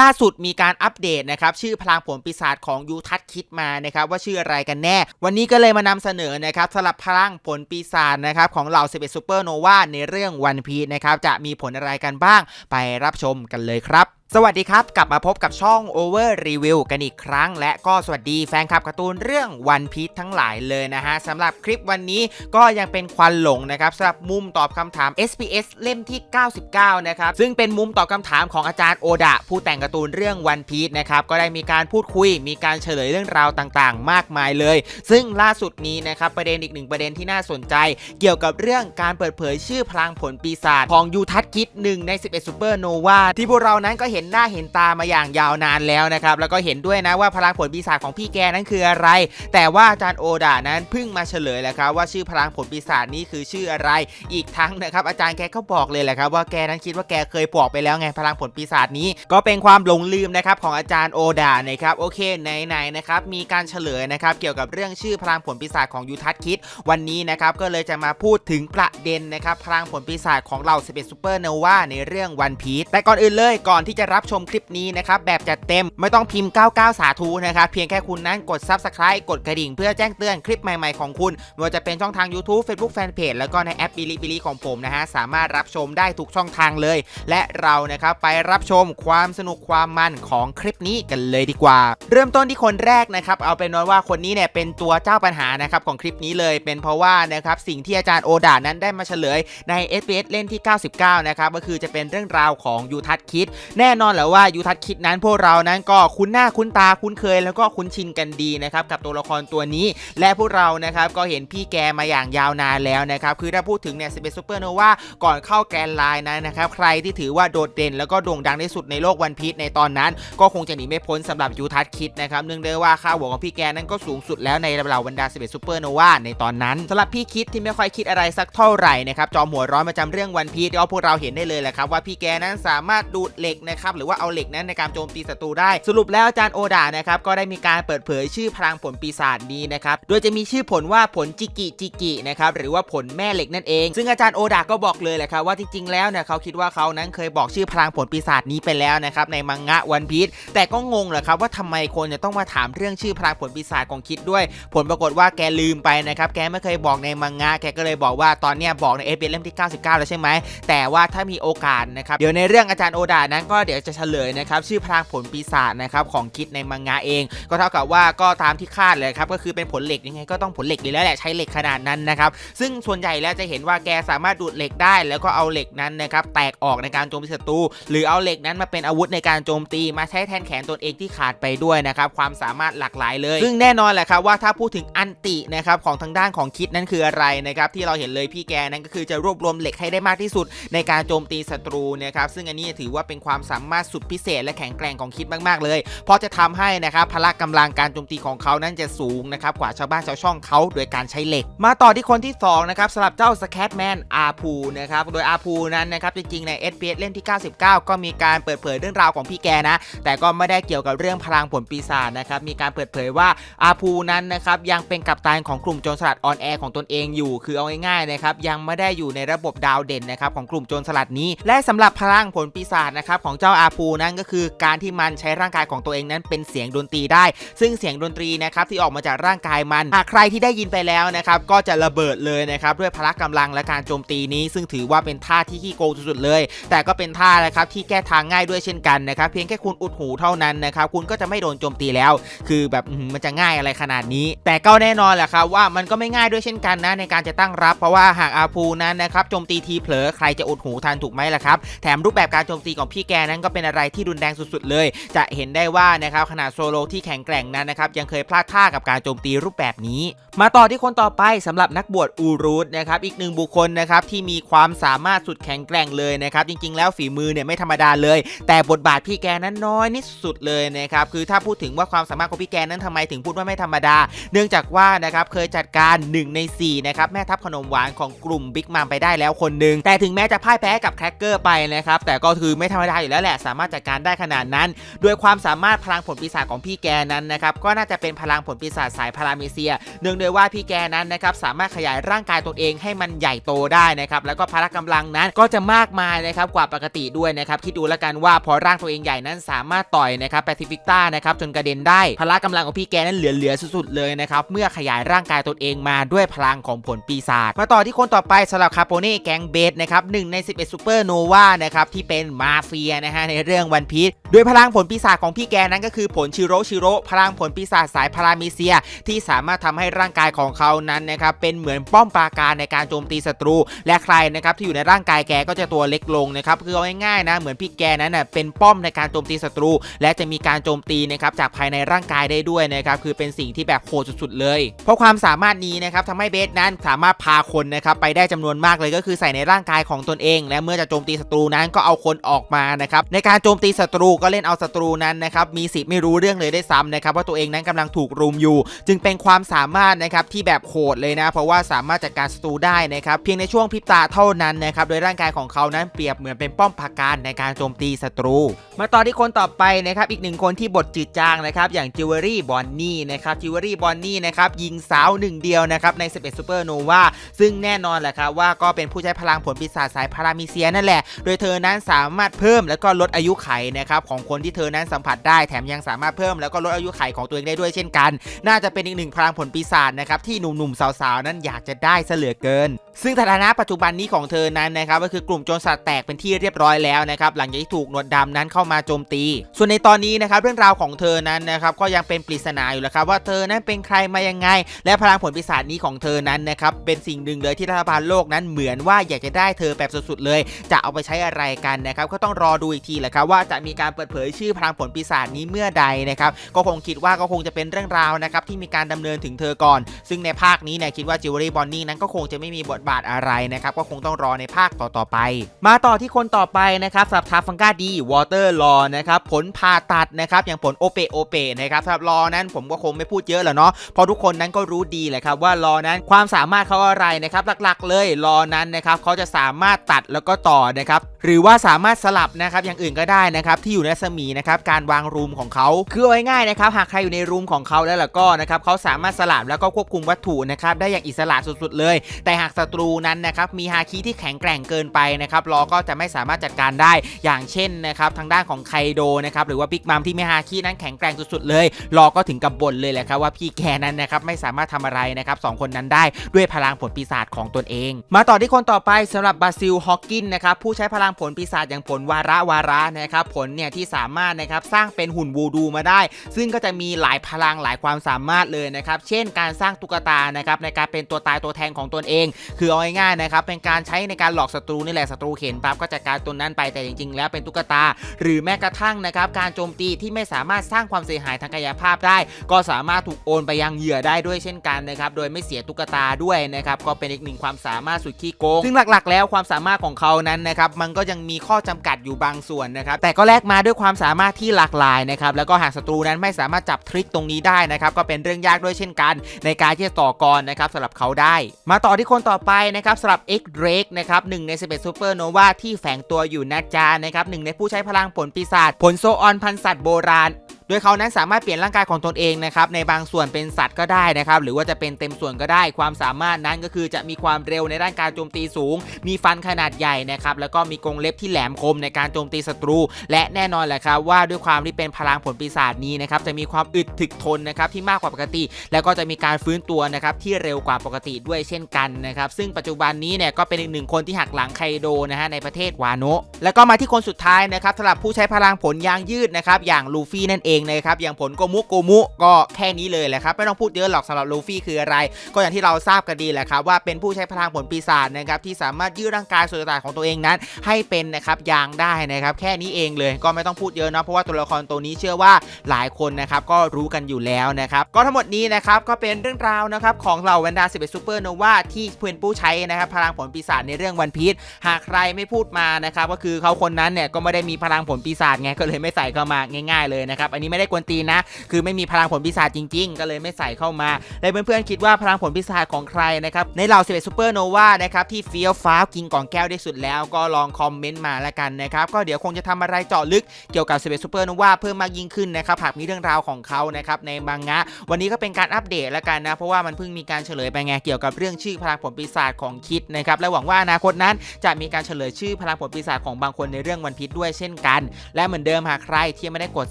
ล่าสุดมีการอัปเดตนะครับชื่อพลังผลปีศาจของยูทัศคิดมานะครับว่าชื่ออะไรกันแน่ วันนี้ก็เลยมานำเสนอนะครับสำหรับพลังผลปีศาจนะครับของเหล่า 11ซูเปอร์โนวาในเรื่องวันพีนะครับจะมีผลอะไรกันบ้างไปรับชมกันเลยครับ สวัสดีครับ กลับมาพบกับช่อง Over Review กันอีกครั้ง และก็สวัสดีแฟนคลับการ์ตูนเรื่องวันพีชทั้งหลายเลยนะฮะสำหรับคลิปวันนี้ก็ยังเป็นควันหลงนะครับสำหรับมุมตอบคำถาม SPS เล่มที่ 99 นะครับ ซึ่งเป็นมุมตอบคำถามของอาจารย์โอดะ ผู้แต่งการ์ตูนเรื่องวันพีชนะครับ ก็ได้มีการพูดคุย มีการเฉลยเรื่องราวต่างๆ มากมายเลย ซึ่งล่าสุดนี้นะครับประเด็นอีกหนึ่งประเด็นที่น่าสนใจ เกี่ยวกับเรื่องการเปิดเผยชื่อพลังผลปีศาจของยูทัศคิดหนึ่งใน 11ซูเปอร์โนวาที่พวกเรานั้นก็เห็นหน้าเห็นตามาอย่างยาวนานแล้วนะครับแล้วก็เห็นด้วยนะว่าพลังผลปีศาจของพี่แกนั้นคืออะไร แต่ว่าอาจารย์โอดานั้นเพิ่งมาเฉลยแหละครับว่าชื่อพลังผลปีศาจนี้คือชื่ออะไร อีกทั้งนะครับอาจารย์แกก็บอกเลยแหละครับว่าแกนั้นคิดว่าแกเคยบอกไปแล้วไงพลังผลปีศาจนี้ ก็เป็นความหลงลืมนะครับของอาจารย์โอดานะครับโอเคไหนๆนะครับมีการเฉลยนะครับเกี่ยวกับเรื่องชื่อพลังผลปีศาจของยูทัศคิด วันนี้นะครับก็เลยจะมาพูดถึงประเด็นนะครับพลังผลปีศาจของเรา11ซูเปอร์โนวาในเรื่องวันพีชแต่ก่อนอื่นเลยก่อนที่จะรับชมคลิปนี้นะครับแบบจัดเต็มไม่ต้องพิมพ์ 99 สาธุนะครับเพียงแค่คุณนั้นกด Subscribe กดกระดิ่งเพื่อแจ้งเตือนคลิปใหม่ๆของคุณไม่ว่าจะเป็นช่องทาง YouTube Facebook Fanpage แล้วก็ในแอปบิลิบิลิของผมนะฮะสามารถรับชมได้ทุกช่องทางเลย และเรานะครับไปรับชมความสนุกความมันของคลิปนี้กันเลยดีกว่า เริ่มต้นที่คนแรกนะครับเอาเป็นว่าคนนี้เนี่ยเป็นตัวเจ้าปัญหานะครับของคลิปนี้เลย เป็นเพราะว่านะครับสิ่งที่อาจารย์โอดานั้นได้มาเฉลยใน SPS เล่นที่ 99 นะครับก็คือจะเป็นเรื่องราวของยูทัศคิดแน่นอนแหละว่ายูทัศคิดนั้นพวกเรานั้นก็คุ้นหน้าคุ้นตาคุ้นเคย แล้วก็คุ้นชินกันดีนะครับกับตัวละครตัวนี้ และพวกเรานะครับก็เห็นพี่แกมาอย่างยาวนานแล้วนะครับคือถ้าพูดถึงเนี่ย11ซูเปอร์โนวาก่อนเข้าแกนไลน์นั้นนะครับใครที่ถือว่าโดดเด่น แล้วก็โด่งดังที่สุดในโลกวันพีชในตอนนั้น ก็คงจะหนีไม่พ้นสำหรับยูทัศคิดนะครับเนื่องด้วยว่าค่าหัวของพี่แกนั้นก็สูงสุดแล้วในเหล่าบรรดา11ซูเปอร์โนวาในตอนนั้นสำหรับพี่คิดที่ไม่ค่อยคิดอะไรสักเท่าไหร่นะครับจอมหัวร้อนประจำเรื่องวันพีชก็พวกเราเห็นได้เลยแหละครับว่าพี่แกนั้นสามารถดูดเหล็กนะครับหรือว่าเอาเหล็กนั้นในการโจมตีศัตรูได้ สรุปแล้วอาจารย์โอดานะครับก็ได้มีการเปิดเผยชื่อพลังผลปีศาจนี้นะครับโดยจะมีชื่อผลว่าผลจิกิจิกินะครับหรือว่าผลแม่เหล็กนั่นเอง ซึ่งอาจารย์โอดาก็บอกเลยแหละครับว่าจริงๆแล้วเนี่ยเขาคิดว่าเขานั้นเคยบอกชื่อพลังผลปีศาจนี้ไปแล้วนะครับในมังงะวันพีชแต่ก็งงแหละครับว่าทำไมคนจะต้องมาถามเรื่องชื่อพลังผลปีศาจของคิดด้วย ผลปรากฏว่าแกลืมไปนะครับแกไม่เคยบอกในมังงะแกก็เลยบอกว่าตอนเนี้ยบอกในเอฟเล่มที่ 99 แล้วใช่ไหมแต่ว่าถ้ามีโอกาสนะครับเดี๋ยวในเรื่องอาจารย์โอดานั้นก็เดี๋ยวจะเฉลยนะครับชื่อพลังผลปีศาจนะครับของคิดในมังงะเอง ก็เท่ากับว่าก็ตามที่คาดเลยครับก็คือเป็นผลเหล็กยังไงก็ต้องผลเหล็กอยู่แล้วแหละใช้เหล็กขนาดนั้นนะครับซึ่งส่วนใหญ่แล้วจะเห็นว่าแกสามารถดูดเหล็กได้ แล้วก็เอาเหล็กนั้นนะครับแตกออกในการโจมตีศัตรูหรือเอาเหล็กนั้นมาเป็นอาวุธในการโจมตีมาใช้แทนแขนตนเองที่ขาดไปด้วยนะครับความสามารถหลากหลายเลย ซึ่งแน่นอนแหละครับว่าถ้าพูดถึงอันตินะครับของทางด้านของคิดนั้นคืออะไรนะครับที่เราเห็นเลยพี่แกนั้นก็คือจะรวบรวมเหล็กให้ได้มากที่สุดในการโจมตีศัตรูนะครับซึ่งอันนี้ถือว่าเป็นความสามารถสุดพิเศษ และแข็งแกร่งของคิดมากๆ เลยเพราะจะทำให้นะครับพละกำลังการโจมตีของเขานั้นจะสูงนะครับกว่าชาวบ้านชาวช่องเขาโดยการใช้เหล็ก มาต่อที่คนที่2นะครับสำหรับเจ้าสแคทแมนอาพูนะครับโดยอาพูนั้นนะครับจริงๆใน SPS เล่มที่ 99 ก็มีการเปิดเผยเรื่องราวของพี่แกนะ แต่ก็ไม่ได้เกี่ยวกับเรื่องพลังผลปีศาจนะครับมีการเปิดเผยว่าอาพูนั้นนะครับยังเป็นกัปตันของกลุ่มโจรสลัดออนแอร์ของตนเองอยู่ คือเอาง่ายๆนะครับยังไม่ได้อยู่ในระบบดาวเด่นนะครับของกลุ่มโจรสลัดนี้ และสำหรับพลังผลปีศาจนะครับของเจ้าอาพูนั้นก็คือการที่มันใช้ร่างกายของตัวเองนั้นเป็นเสียงดนตรีได้ ซึ่งเสียงดนตรีนะครับที่ออกมาจากร่างกายมันหากใครที่ได้ยินไปแล้วนะครับก็จะระเบิดเลยนะครับด้วยพละกำลังและการโจมตีนี้ ซึ่งถือว่าเป็นท่าที่ขี้โกงสุดๆเลย แต่ก็เป็นท่านะครับที่แก้ทางง่ายด้วยเช่นกันนะครับเพียงแค่คุณอุดหูเท่านั้นนะครับคุณก็จะไม่โดนโจมตีแล้ว คือแบบมันจะง่ายอะไรขนาดนี้ แต่ก็แน่นอนแหละครับว่ามันก็ไม่ง่ายด้วยเช่นกันนะในการจะตั้งรับ เพราะว่าหากอาพูนั้นนะครับโจมตีทีเผลอใครจะอุดหูทันถูกไหมล่ะครับแถมรูปแบบการโจมตีของพี่แกนั้นก็เป็นอะไรที่รุนแรงสุดๆเลย จะเห็นได้ว่านะครับขนาดโซโลที่แข็งแกร่งนั้นนะครับยังเคยพลาดท่ากับการโจมตีรูปแบบนี้ มาต่อที่คนต่อไปสำหรับนักบวชอูรูทนะครับอีกหนึ่งบุคคลนะครับที่มีความสามารถสุดแข็งแกร่งเลยนะครับจริงๆ แล้วฝีมือเนี่ยไม่ธรรมดาเลย แต่บทบาทพี่แกนั้นน้อยนิดสุดเลยนะครับคือถ้าพูดถึงว่าความสามารถของพี่แกนั้นทำไมถึงพูดว่าไม่ธรรมดา เนื่องจากว่านะครับเคยจัดการ 1 ใน4นะครับแม่ทัพขนมหวานของกลุ่มบิ๊กมัมไปได้แล้วคนหนึ่งแต่ถึงแม้จะพ่ายแพ้กับแครกเกอร์ไปนะครับแต่ก็คือไม่ธรรมดาอยู่แล้วแหละหละสามารถจัดการได้ขนาดนั้น โดยความสามารถพลังผลปีศาจของพี่แกนั้นนะครับก็น่าจะเป็นพลังผลปีศาจสายพาราเมเซีย เนื่องด้วยว่าพี่แกนั้นนะครับสามารถขยายร่างกายตนเองให้มันใหญ่โตได้นะครับแล้วก็พละกำลังนั้นก็จะมากมายนะครับกว่าปกติด้วยนะครับคิดดูแล้วกันว่าพอร่างตัวเองใหญ่นั้นสามารถต่อยนะครับแปซิฟิกต้านะครับจนกระเด็นได้พละกำลังของพี่แกนั้นเหลือๆสุดๆเลยนะครับเมื่อขยายร่างกายตนเองมาด้วยพลังของผลปีศาจมาต่อที่คนต่อไปสำหรับคาโปเน่แก๊งเบสนะครับหนึ่งใน 11ซูเปอร์โนวานะครับที่เป็นมาเฟียนะฮะในเรื่องวันพีชโดยพลังผลปีศาจของพี่แกนั้นก็คือผลชิโรชิโรพลังผลปีศาจสายพารามิเซีย ที่สามารถทำให้ร่างกายของเขานั้นนะครับเป็นเหมือนป้อมปราการในการโจมตีศัตรู และใครนะครับที่อยู่ในร่างกายแกก็จะตัวเล็กลงนะครับคือเอาง่ายๆนะเหมือนพี่แกนั้นน่ะเป็นป้อมในการโจมตีศัตรู และจะมีการโจมตีนะครับจากภายในร่างกายได้ด้วยนะครับคือเป็นสิ่งที่แบบโหดสุดๆเลย เพราะความสามารถนี้นะครับทำให้เบสนั้นสามารถพาคนนะครับไปได้จำนวนมากเลยก็คือใส่ในร่างกายของตนเอง และเมื่อจะโจมตีศัตรูนั้นก็เอาคนออกมานะครับในการโจมตีศัตรูก็เล่นเอาศัตรูนั้นนะครับมีสิทธิ์ไม่รู้เรื่องเลยได้ซ้ำนะครับว่าตัวเองนั้นกำลังถูกรุมอยู่ จึงเป็นความสามารถนะครับที่แบบโหดเลยนะ เพราะว่าสามารถจัดการศัตรูได้นะครับเพียงในช่วงพริบตาเท่านั้นนะครับโดยร่างกายของเขานั้นเปรียบเหมือนเป็นป้อมปราการในการโจมตีศัตรู มาต่อที่คนต่อไปนะครับอีกหนึ่งคนที่บทจืดจางนะครับอย่างจิวเวอรี่บอนนี่นะครับจิวเวอรี่บอนนี่นะครับยิงสาวหนึ่งเดียวนะครับใน 11 Super Nova ซึ่งแน่นอนแหละครับว่าก็เป็นผู้ใช้พลังผลปีศาจสายพารามิเซียนั่นแหละ โดยเธอนั้นสามารถเพิ่มแล้วก็ลดอายุไขนะครับของคนที่เธอนั้นสัมผัสได้แถมยังสามารถเพิ่มแล้วก็ลดอายุไขของตัวเองได้ด้วยเช่นกัน น่าจะเป็นอีกหนึ่งพลังผลปีศาจนะครับที่หนุ่มๆสาวๆนั้นอยากจะได้เหลือเกิน ซึ่งฐานะปัจจุบันนี้ของเธอนั้นนะครับก็คือกลุ่มโจรสลัดแตกเป็นที่เรียบร้อยแล้วนะครับหลังจากที่ถูกหนวดดำนั้นเข้ามาโจมตี ส่วนในตอนนี้นะครับเรื่องราวของเธอนั้นนะครับก็ยังเป็นปริศนาอยู่แหละครับว่าเธอนั้นเป็นใครมายังไง และพลังผลปีศาจนี้ของเธอนั้นนะครับเป็นสิ่งหนึ่งเลยที่รัฐบาลโลกนั้นเหมือนว่าอยากจะได้เธอแบบสุดๆเลย จะเอาไปใช้อะไรกันนะครับก็ต้องรอดูอีกทีแหละครับว่าจะมีการเปิดเผยชื่อพลังผลปีศาจนี้เมื่อใดนะครับก็คงคิดว่าก็คงจะเป็นเรื่องราวนะครับที่มีการดำเนินถึงเธอก่อน ซึ่งในภาคนี้เนี่ยคิดว่าจิวเวลรี่บอนนี่นั้นก็คงจะไม่มีบทบาทอะไรนะครับก็คงต้องรอในภาคต่อๆไป มาต่อที่คนต่อไปนะครับสำหรับทาฟังกาดีวอเตอร์ลอนะครับผลผ่าตัดนะครับอย่างผลโอเปโอเปนะครับสำหรับรอนั้นผมก็คงไม่พูดเยอะหรอกเนาะเพราะทุกคนนั้นก็รู้ดีแหละครับว่ารอนั้นความสามารถเขาอะไรนะครับหลักๆ เลยรอนั้นนะครับเขาจะสามารถตัดแล้วก็ต่อนะครับหรือว่าสามารถสลับนะครับอย่างอื่นก็ได้นะครับที่อยู่ในรัศมีนะครับการวางรูมของเขาคือเอาง่ายๆนะครับหากใครอยู่ในรูมของเขาแล้วล่ะก็นะครับเขาสามารถสลับแล้วก็ควบคุมวัตถุนะครับได้อย่างอิสระสุดๆเลย แต่หากศัตรูนั้นนะครับมีฮาคิที่แข็งแกร่งเกินไปนะครับรอก็จะไม่สามารถจัดการได้อย่างเช่นนะครับทางด้านของไคโดนะครับหรือว่าบิ๊กมัมที่มีฮาคินั้นแข็งแกร่งสุดๆเลยรอก็ถึงกับบ่นเลยแหละครับว่าพี่แกนั้นนะครับไม่สามารถทำอะไรนะครับสองคนนั้นได้ด้วยพลังผลปีศาจของตนเอง มาต่อที่คนต่อไปสำหรับบาซิลฮอกกินนะครับผู้ใช้พลังผลปีศาจอย่างผลวาระวาระนะครับผลเนี่ยที่สามารถนะครับสร้างเป็นหุ่นวูดูมาได้ ซึ่งก็จะมีหลายพลังหลายความสามารถเลยนะครับเช่นการสร้างตุ๊กตานะครับในการเป็นตัวตายตัวแทนของตนเองคือเอาง่ายๆนะครับเป็นการใช้ในการหลอกศัตรูนี่แหละศัตรูเห็นปั๊บก็จัดการตัวนั้นไปแต่จริงๆ แล้วเป็นตุ๊กตา หรือแม้กระทั่งนะครับการโจมตีที่ไม่สามารถสร้างความเสียหายทางกายภาพได้ ก็สามารถถูกโอนไปยังเหยื่อได้ด้วยเช่นกันนะครับโดยไม่เสียตุ๊กตาด้วยนะครับก็เป็นอีกหนึ่งความสามารถสุดขี้โกงซึ่งหลักๆ แล้วความสามารถของเขานั้นนะครับมันก็ยังมีข้อจำกัดอยู่บางส่วนนะครับแต่ก็แลกมาด้วยความสามารถที่หลากหลายนะครับแล้วก็หากศัตรูนั้นไม่สามารถจับทริคตรงนี้ได้นะครับก็เป็นเรื่องยากด้วยเช่นกัน ในการที่จะต่อกรนะครับสำหรับเขาได้ มาต่อที่คนต่อไปนะครับสำหรับ X Drake นะครับหนึ่งใน 11 Super Nova ที่แฝงตัวอยู่นะจ๊ะนะครับหนึ่งในผู้ใช้พลังผลปีศาจผลโซออนพันสัตว์โบราณ โดยเขานั้นสามารถเปลี่ยนร่างกายของตนเองนะครับในบางส่วนเป็นสัตว์ก็ได้นะครับหรือว่าจะเป็นเต็มส่วนก็ได้ ความสามารถนั้นก็คือจะมีความเร็วในด้านการโจมตีสูง มีฟันขนาดใหญ่นะครับแล้วก็มีกรงเล็บที่แหลมคมในการโจมตีศัตรู และแน่นอนแหละครับว่าด้วยความที่เป็นพลังผลปีศาจนี้นะครับจะมีความอึดถึกทนนะครับที่มากกว่าปกติ แล้วก็จะมีการฟื้นตัวนะครับที่เร็วกว่าปกติด้วยเช่นกันนะครับซึ่งปัจจุบันนี้เนี่ยก็เป็นอีกหนึ่งคนที่หักหลังไคโดนะฮะในประเทศวาโนะแล้วก็มาที่คนสุดท้ายนะครับสำหรับผู้ใช้พลังผลยางยืดนะครับอย่างลูฟี่นั่นเองนะครับอย่างผลโกมุโกมุก็แค่นี้เลยแหละครับไม่ต้องพูดเยอะหรอกสำหรับลูฟี่คืออะไร ก็อย่างที่เราทราบกันดีแหละครับว่าเป็นผู้ใช้พลังผลปีศาจนะครับที่สามารถยืดร่างกายส่วนต่างของตัวเองนั้น ให้เป็นนะครับยางได้นะครับแค่นี้เองเลยก็ไม่ต้องพูดเยอะเนาะเพราะว่าตัวละครตัวนี้เชื่อว่าหลายคนนะครับก็รู้กันอยู่แล้วนะครับก็ทั้งหมดนี้นะครับก็เป็นเรื่องราวนะครับของเหล่าบรรดา11ซูเปอร์โนวาที่เพื่อนผู้ใช้นะครับพลังผลปีศาจในเรื่องวันพีชหากใครไม่พูดมานะครับก็คือเขาคนนั้นเนี่ยก็ไม่ได้มีพลังผลปีศาจไงก็เลยไม่ใส่เข้ามาง่าย ๆเลยนะครับอันนี้นี้ไม่ได้กวนตีนนะ คือไม่มีพลังผลปีศาจจริง ๆ ก็เลยไม่ใส่เข้ามาและเพื่อนๆคิดว่าพลังผลปีศาจของใครนะครับในเหล่า11ซูเปอร์โนวานะครับที่เฟี้ยวฟ้าวกินกล่องแก้วได้สุดแล้วก็ลองคอมเมนต์มาแล้วกันนะครับก็เดี๋ยวคงจะทำอะไรเจาะลึกเกี่ยวกับ11ซูเปอร์โนวาเพิ่มมากยิ่งขึ้นนะครับหากมีเรื่องราวของเขานะครับในมังงะ วันนี้ก็เป็นการอัปเดตแล้วกันนะเพราะว่ามันเพิ่งมีการเฉลยไปไงเกี่ยวกับเรื่องชื่อพลังผลปีศาจของคิดนะครับและหวังว่าอนาคตนั้นจะมีการเฉลยชื่อพลังผลปีศาจของบางคนในเรื่องวันพีชด้วยเช่นกัน และเหมือนเดิมหากใครที่ไม่ได้กด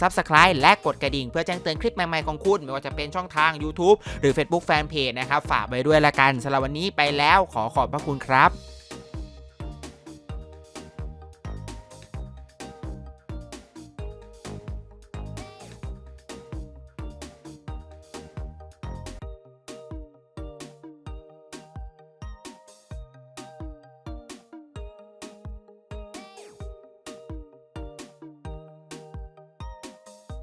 Subscribe และกดกระดิ่ง เพื่อแจ้งเตือนคลิปใหม่ๆของคุณ ไม่ว่าจะเป็นช่องทาง YouTube หรือ Facebook Fanpage นะครับฝากไว้ด้วยละกันสำหรับวันนี้ไปแล้วขอขอบพระคุณครับ